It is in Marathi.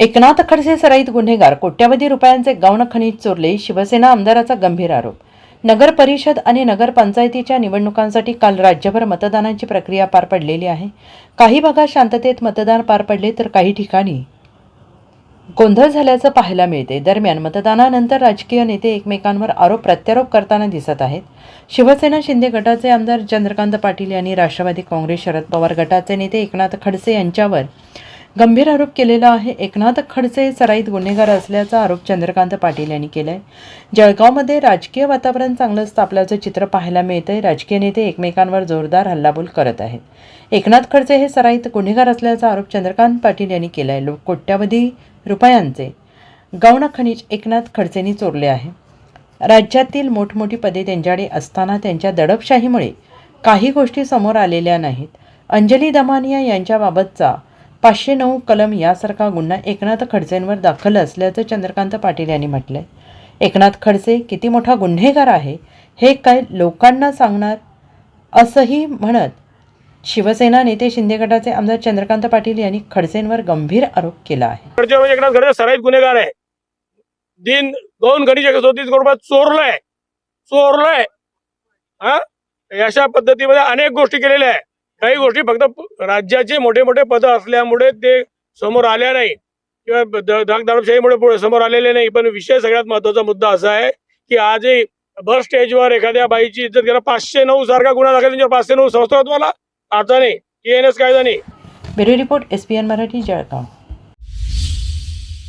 एकनाथ खडसे सराईत गुन्हेगार कोट्यावधी रुपयांचे गौण खनिज चोरले शिवसेना आमदाराचा गंभीर आरोप. नगर परिषद आणि नगरपंचायतीच्या निवडणुकांसाठी काल राज्यभर मतदानाची प्रक्रिया पार पडलेली आहे. काही भागात शांततेत मतदान पार पडले तर काही ठिकाणी गोंधळ झाल्याचं पाहायला मिळते. दरम्यान मतदानानंतर राजकीय नेते एकमेकांवर आरोप प्रत्यारोप करताना दिसत आहेत. शिवसेना शिंदे गटाचे आमदार चंद्रकांत पाटील यांनी राष्ट्रवादी काँग्रेस शरद पवार गटाचे नेते एकनाथ खडसे यांच्यावर गंभीर आरोप केलेला आहे. एकनाथ खडसे सराईत गुन्हेगार असल्याचा आरोप चंद्रकांत पाटील यांनी केलाय. जळगावमध्ये राजकीय वातावरण चांगलं तापल्याचं चित्र पाहायला मिळतंय. राजकीय नेते एकमेकांवर जोरदार हल्लाबोल करत आहेत. एकनाथ खडसे हे सराईत गुन्हेगार असल्याचा आरोप चंद्रकांत पाटील यांनी केलाय. लोक कोट्यावधी रुपयांचे गौण खनिज एकनाथ खडसेंनी चोरले आहे. राज्यातील मोठमोठी पदे त्यांच्याकडे असताना त्यांच्या दडपशाहीमुळे काही गोष्टी समोर आलेल्या नाहीत. अंजली दमानिया यांच्याबाबतचा पाचशे नऊ कलम यासारखा गुन्हा एकनाथ खडसेंवर दाखल असल्याचं चंद्रकांत पाटील यांनी म्हटलंय. एकनाथ खडसे किती मोठा गुन्हेगार आहे हे काय लोकांना सांगणार? असंही म्हणत शिवसेना नेते शिंदे गटाचे आमदार चंद्रकांत पाटील यांनी खडसेंवर गंभीर आरोप केला आहे. म्हणजे एकनाथ खडसे सराईत गुन्हेगार आहे. दिन दोन गणित एकशे रुपयात चोरलाय. चोरलाय. हा? अशा पद्धतीमध्ये अनेक गोष्टी केलेल्या आहे. काही गोष्टी फक्त राज्याचे मोठे मोठे पद असल्यामुळे ते समोर आल्या नाही. किंवा द- पुढे समोर आलेले नाही. पण विषय सगळ्यात महत्त्वाचा मुद्दा असा आहे की आजही बस स्टेजवर एखाद्या बाईची इज्जत केला पाचशे नऊ सारखा गुन्हा दाखल त्यांच्यावर पाचशे नऊ संस्था तुम्हाला आता नाही टी एन एस कायदा नाही. Bureau report S P N Marathi Jalgaon.